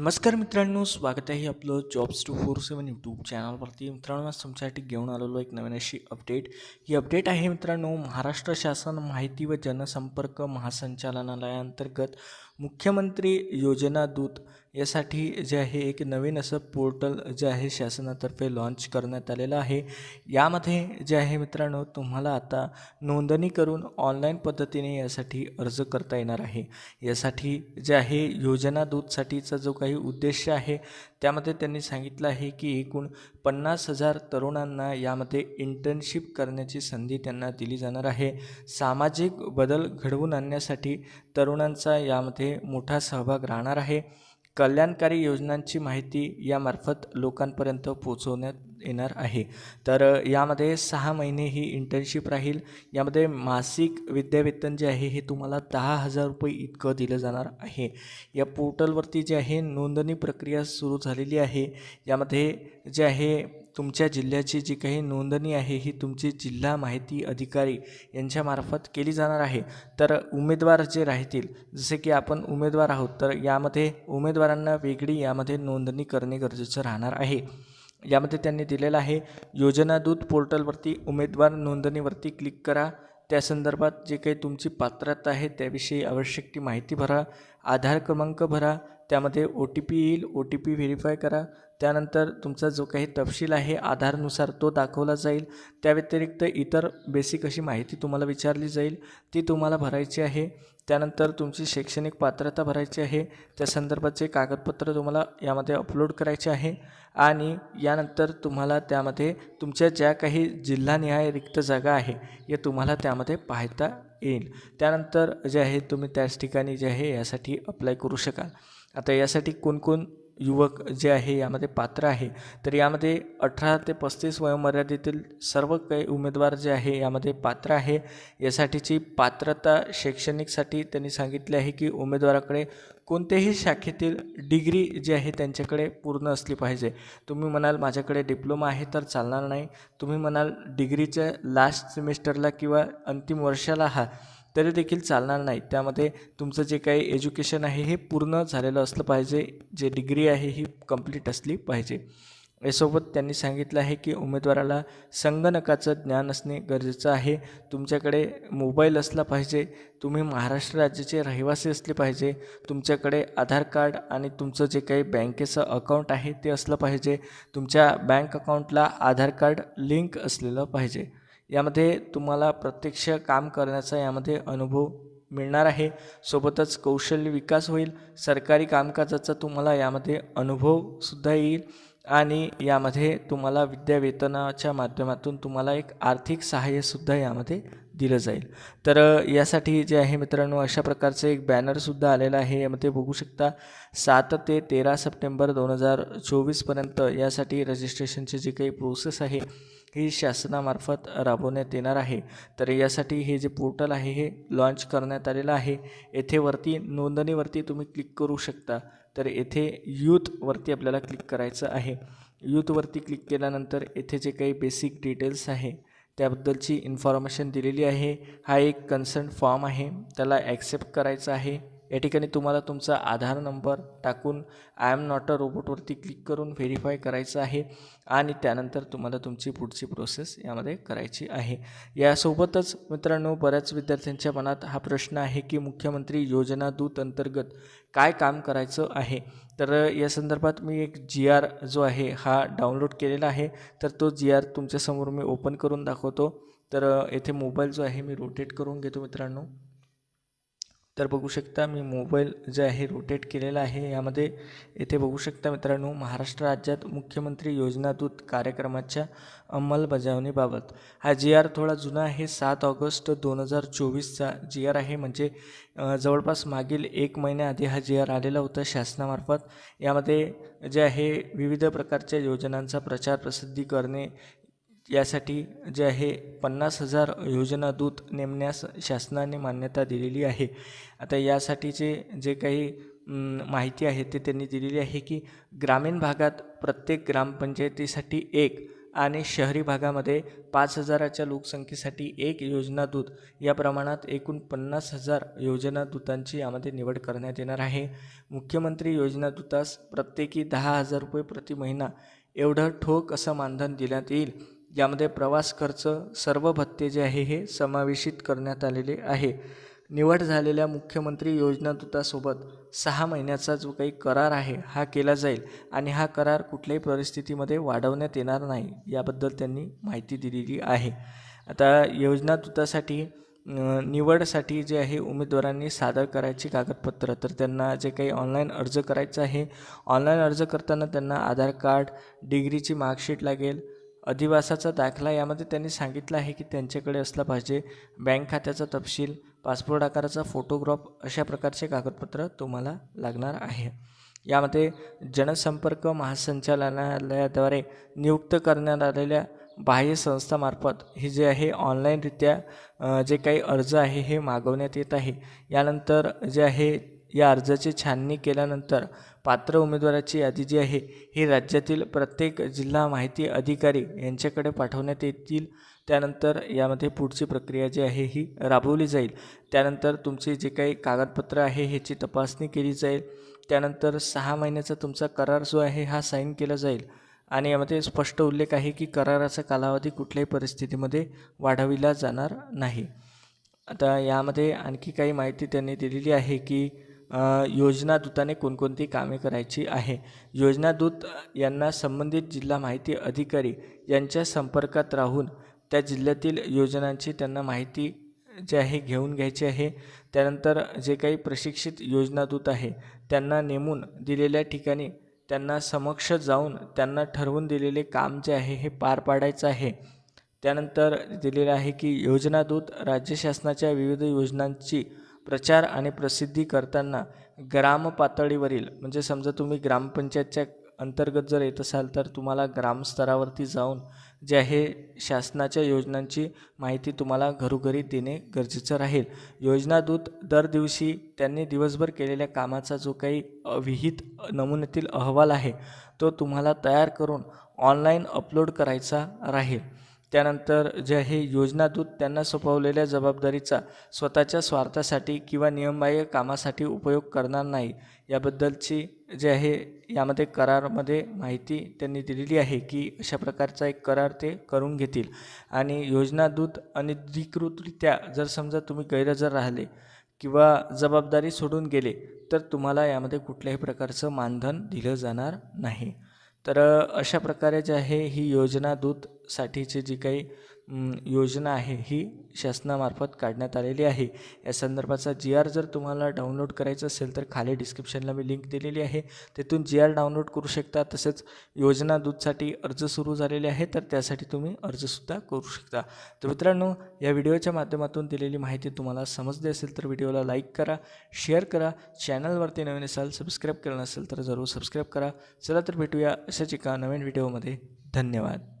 नमस्कार मित्रांनो स्वागत आहे आपलं jobs two four seven YouTube चॅनलवरती मित्रांनो आज तुमच्यासाठी घेऊन आलेलो एक नवीन अशी अपडेट ही अपडेट आहे मित्रांनो महाराष्ट्र शासन माहिती व जनसंपर्क महासंचालनालयाअंतर्गत मुख्यमंत्री योजना दूत यासाठी जे आहे एक नवीन असं पोर्टल जे आहे शासनातर्फे लॉन्च करण्यात आलेलं आहे. यामध्ये जे आहे मित्रांनो तुम्हाला आता नोंदणी करून ऑनलाईन पद्धतीने यासाठी अर्ज करता येणार आहे. यासाठी जे आहे योजना दूतसाठीचा जो काही उद्देश आहे त्यामध्ये त्यांनी सांगितलं आहे की एकूण पन्नास हजार तरुणांना यामध्ये इंटर्नशिप करण्याची संधी त्यांना दिली जाणार आहे. सामाजिक बदल घडवून आणण्यासाठी तरुणांचा यामध्ये मोठा सहभाग राहणार आहे. कल्याणकारी योजनांची माहिती यामार्फत लोकांपर्यंत पोचवण्यात येणार आहे. तर यामध्ये सहा महिने ही इंटर्नशिप राहील. यामध्ये मासिक विद्यावेतन जे आहे हे तुम्हाला दहा हजार रुपये इतकं दिलं जाणार आहे. या पोर्टलवरती जे आहे नोंदणी प्रक्रिया सुरू झालेली आहे. यामध्ये जे आहे तुमच्या जिल्ह्याची जी काही नोंदणी आहे ही तुमची जिल्हा माहिती अधिकारी यांच्यामार्फत केली जाणार आहे. तर उमेदवार जे राहतील जसे की आपण उमेदवार आहोत तर यामध्ये उमेदवारांना वेगळी यामध्ये नोंदणी करणे गरजेचं राहणार आहे. यामध्ये त्यांनी दिलेलं आहे योजना दूत पोर्टलवरती उमेदवार नोंदणीवरती क्लिक करा. त्या संदर्भात जे काही तुमची पात्रता आहे त्याविषयी आवश्यक ती माहिती भरा. आधार क्रमांक भरा. त्यामध्ये ओ टी पी येईल ओ टी पी व्हेरीफाय करा. त्यानंतर तुमचा जो काही तपशील आहे आधारनुसार तो दाखवला जाईल. त्या व्यतिरिक्त इतर बेसिक अशी माहिती तुम्हाला विचारली जाईल. ती तुम्हाला भरायची आहे. त्यानंतर तुमची शैक्षणिक पात्रता भरायची आहे. त्या संदर्भाचे कागदपत्र तुम्हाला यामध्ये अपलोड करायचे आहे. आणि यानंतर तुम्हाला त्यामध्ये तुमच्या ज्या काही जिल्हानिहाय रिक्त जागा आहे या तुम्हाला त्यामध्ये पाहता येईल. त्यानंतर जे आहे तुम्ही त्याच ठिकाणी जे आहे यासाठी अप्लाय करू शकाल. आता यासाठी कोणकोण युवक जे आहे यामध्ये पात्र आहे? तर यामध्ये अठरा ते पस्तीस वयोमर्यादेतील सर्व काही उमेदवार जे आहे यामध्ये पात्र आहे. यासाठीची पात्रता शैक्षणिकसाठी त्यांनी सांगितले आहे की उमेदवाराकडे कोणत्याही शाखेतील डिग्री जी आहे त्यांच्याकडे पूर्ण असली पाहिजे. तुम्ही म्हणाल माझ्याकडे डिप्लोमा आहे तर चालणार नाही. तुम्ही म्हणाल डिग्रीच्या लास्ट सेमिस्टरला किंवा अंतिम वर्षाला हा तरी देखील चालणार नाही त्यामध्ये तुमचं जे काही एज्युकेशन आहे हे पूर्ण झालेलं असलं पाहिजे. जे डिग्री आहे ही कंप्लीट असली पाहिजे. यासोबत त्यांनी सांगितलं आहे की उमेदवाराला संगणकाचं ज्ञान असणे गरजेचं आहे. तुमच्याकडे मोबाईल असला पाहिजे. तुम्ही महाराष्ट्र राज्याचे रहिवासी असले पाहिजे. तुमच्याकडे आधार कार्ड आणि तुमचं जे काही बँकेचं अकाउंट आहे ते असलं पाहिजे. तुमच्या बँक अकाउंटला आधार कार्ड लिंक असलेलं पाहिजे. यामध्ये तुम्हाला प्रत्यक्ष काम करण्याचा यामध्ये अनुभव मिळणार आहे. सोबतच कौशल्य विकास होईल. सरकारी कामकाजाचा तुम्हाला यामध्ये अनुभवसुद्धा येईल आणि यामध्ये तुम्हाला विद्यावेतनाच्या माध्यमातून तुम्हाला एक आर्थिक सहाय्यसुद्धा यामध्ये दिलं जाईल. तर यासाठी जे आहे मित्रांनो अशा प्रकारचं एक बॅनरसुद्धा आलेलं आहे. यामध्ये बघू शकता सात ते तेरा सप्टेंबर दोन हजार चोवीसपर्यंत यासाठी रजिस्ट्रेशनची जी काही प्रोसेस आहे ही शासनामार्फत राबवण्यात येणार आहे. तर यासाठी हे जे पोर्टल आहे हे लॉन्च करण्यात आलेलं आहे. येथे वरती नोंदणीवरती तुम्ही क्लिक करू शकता. तर येथे यूथवरती आपल्याला क्लिक करायचं आहे. यूथवरती क्लिक केल्यानंतर येथे जे काही बेसिक डिटेल्स आहे त्याबद्दलची इन्फॉर्मेशन दिलेली आहे. हा एक कन्सर्न फॉर्म आहे. त्याला ॲक्सेप्ट करायचा आहे. या ठिकाणी तुम्हाला तुमचा आधार नंबर टाकून आय एम नॉट अ रोबोटवरती क्लिक करून व्हेरीफाय करायचं आहे. आणि त्यानंतर तुम्हाला तुमची पुढची प्रोसेस यामध्ये करायची आहे. यासोबतच मित्रांनो बऱ्याच विद्यार्थ्यांच्या मनात हा प्रश्न आहे की मुख्यमंत्री योजना दूत अंतर्गत काय काम करायचं आहे? तर या संदर्भात मी एक जी आर जो आहे हा डाउनलोड केलेला आहे. तर तो जी आर तुमच्यासमोर मी ओपन करून दाखवतो. तर येथे मोबाईल जो आहे मी रोटेट करून घेतो मित्रांनो. तर बघू शकता मी मोबाईल जे आहे रोटेट केलेला आहे. यामध्ये येथे बघू शकता मित्रांनो महाराष्ट्र राज्यात मुख्यमंत्री योजनादूत कार्यक्रमाच्या अंमलबजावणीबाबत. हा जी आर थोडा जुना आहे. सात ऑगस्ट दोन हजार चोवीसचा जी आर आहे. म्हणजे जवळपास मागील एक महिन्याआधी हा जी आर आलेला होता शासनामार्फत. यामध्ये जे आहे विविध प्रकारच्या योजनांचा प्रचार प्रसिद्धी करणे यासाठी जे आहे पन्नास हजार योजना दूत नेमण्यास शासनाने मान्यता दिलेली आहे. आता यासाठीचे जे काही माहिती आहे ते त्यांनी दिलेली आहे की ग्रामीण भागात प्रत्येक ग्रामपंचायतीसाठी एक आणि शहरी भागामध्ये पाच हजाराच्या लोकसंख्येसाठी एक योजना दूत या प्रमाणात एकूण पन्नास हजार योजना दूतांची यामध्ये निवड करण्यात येणार आहे. मुख्यमंत्री योजना दूतास प्रत्येकी दहा हजार रुपये प्रति महिना एवढं ठोक असं मानधन देण्यात येईल. यामध्ये प्रवास खर्च सर्व भत्ते जे आहे हे समावेशित करण्यात आलेले आहे. निवड झालेल्या मुख्यमंत्री योजनादूतासोबत सहा महिन्याचा जो काही करार आहे हा केला जाईल आणि हा करार कुठल्याही परिस्थितीमध्ये वाढवण्यात येणार नाही याबद्दल त्यांनी माहिती दिलेली आहे. आता योजनादूतासाठी निवडसाठी जे आहे उमेदवारांनी सादर करायची कागदपत्र तर त्यांना जे काही ऑनलाईन अर्ज करायचं आहे ऑनलाईन अर्ज करताना त्यांना आधार कार्ड डिग्रीची मार्कशीट लागेल अधिवासाचा दाखला यामध्ये त्यांनी सांगितलं आहे की त्यांच्याकडे असला पाहिजे. बँक खात्याचा तपशील पासपोर्ट आकाराचा फोटोग्राफ अशा प्रकारचे कागदपत्र तुम्हाला लागणार आहे. यामध्ये जनसंपर्क महासंचालनालयाद्वारे नियुक्त करण्यात आलेल्या बाह्य संस्थामार्फत हे जे आहे ऑनलाईनरित्या जे काही अर्ज आहे हे मागवण्यात येत आहे. यानंतर जे आहे या अर्जाची छाननी केल्यानंतर पात्र उमेदवाराची यादी जी आहे ही राज्यातील प्रत्येक जिल्हा माहिती अधिकारी यांच्याकडे पाठवण्यात येतील. त्यानंतर यामध्ये पुढची प्रक्रिया जी आहे ही राबवली जाईल. त्यानंतर तुमचे जे काही कागदपत्र आहे ह्याची तपासणी केली जाईल. त्यानंतर सहा महिन्याचा तुमचा करार जो आहे हा साईन केला जाईल. आणि यामध्ये स्पष्ट उल्लेख आहे की कराराचा कालावधी कुठल्याही परिस्थितीमध्ये वाढविला जाणार नाही. आता यामध्ये आणखी काही माहिती त्यांनी दिलेली आहे की योजनादूताने कोणकोणती कामे करायची आहे? योजनादूत यांना संबंधित जिल्हा माहिती अधिकारी यांच्या संपर्कात राहून त्या जिल्ह्यातील योजनांची त्यांना माहिती जे आहे घेऊन घ्यायची आहे. त्यानंतर जे काही प्रशिक्षित योजनादूत आहे त्यांना नेमून दिलेल्या ठिकाणी त्यांना समक्ष जाऊन त्यांना ठरवून दिलेले काम जे आहे हे पार पाडायचं आहे. त्यानंतर दिलेलं आहे की योजनादूत राज्य शासनाच्या विविध योजनांची प्रचार आणि प्रसिद्धी करताना ग्राम पातळीवरील म्हणजे समजा तुम्ही ग्रामपंचायतच्या अंतर्गत जर येत असाल तर तुम्हाला ग्रामस्तरावरती जाऊन जे आहे शासनाच्या योजनांची माहिती तुम्हाला घरोघरी देणे गरजेचं राहील. योजनादूत दर दिवशी त्यांनी दिवसभर केलेल्या कामाचा जो काही विहित नमुन्यातील अहवाल आहे तो तुम्हाला तयार करून ऑनलाईन अपलोड करायचा राहील. त्यानंतर जे आहे योजनादूत त्यांना सोपवलेल्या जबाबदारीचा स्वतःच्या स्वार्थासाठी किंवा नियमबाह्य कामासाठी उपयोग करणार नाही याबद्दलची जे आहे यामध्ये करारमध्ये माहिती त्यांनी दिलेली आहे की अशा प्रकारचा एक करार ते करून घेतील. आणि योजनादूत अनधिकृतरित्या जर समजा तुम्ही गैरहजर राहिले किंवा जबाबदारी सोडून गेले तर तुम्हाला यामध्ये कुठल्याही प्रकारचं मानधन दिलं जाणार नाही. तर अशा प्रकारे जे आहे ही योजना साठीची जी काही योजना आहे ही शासनामार्फत काढण्यात आलेली आहे. या संदर्भाचा जी आर जर तुम्हाला डाउनलोड करायचं असेल तर खाली डिस्क्रिप्शनला मी लिंक दिलेली आहे. तिथून जी आर डाउनलोड करू शकता. तसेच योजना दूधसाठी अर्ज सुरू झालेले आहे तर त्यासाठी तुम्ही अर्जसुद्धा करू शकता. तर मित्रांनो या व्हिडिओच्या माध्यमातून दिलेली माहिती तुम्हाला समजली असेल तर व्हिडिओला लाईक करा शेअर करा. चॅनलवरती नवीन असाल सबस्क्राईब केलं नसेल तर जरूर सबस्क्राईब करा. चला तर भेटूया अशाच एका नवीन व्हिडिओमध्ये. धन्यवाद.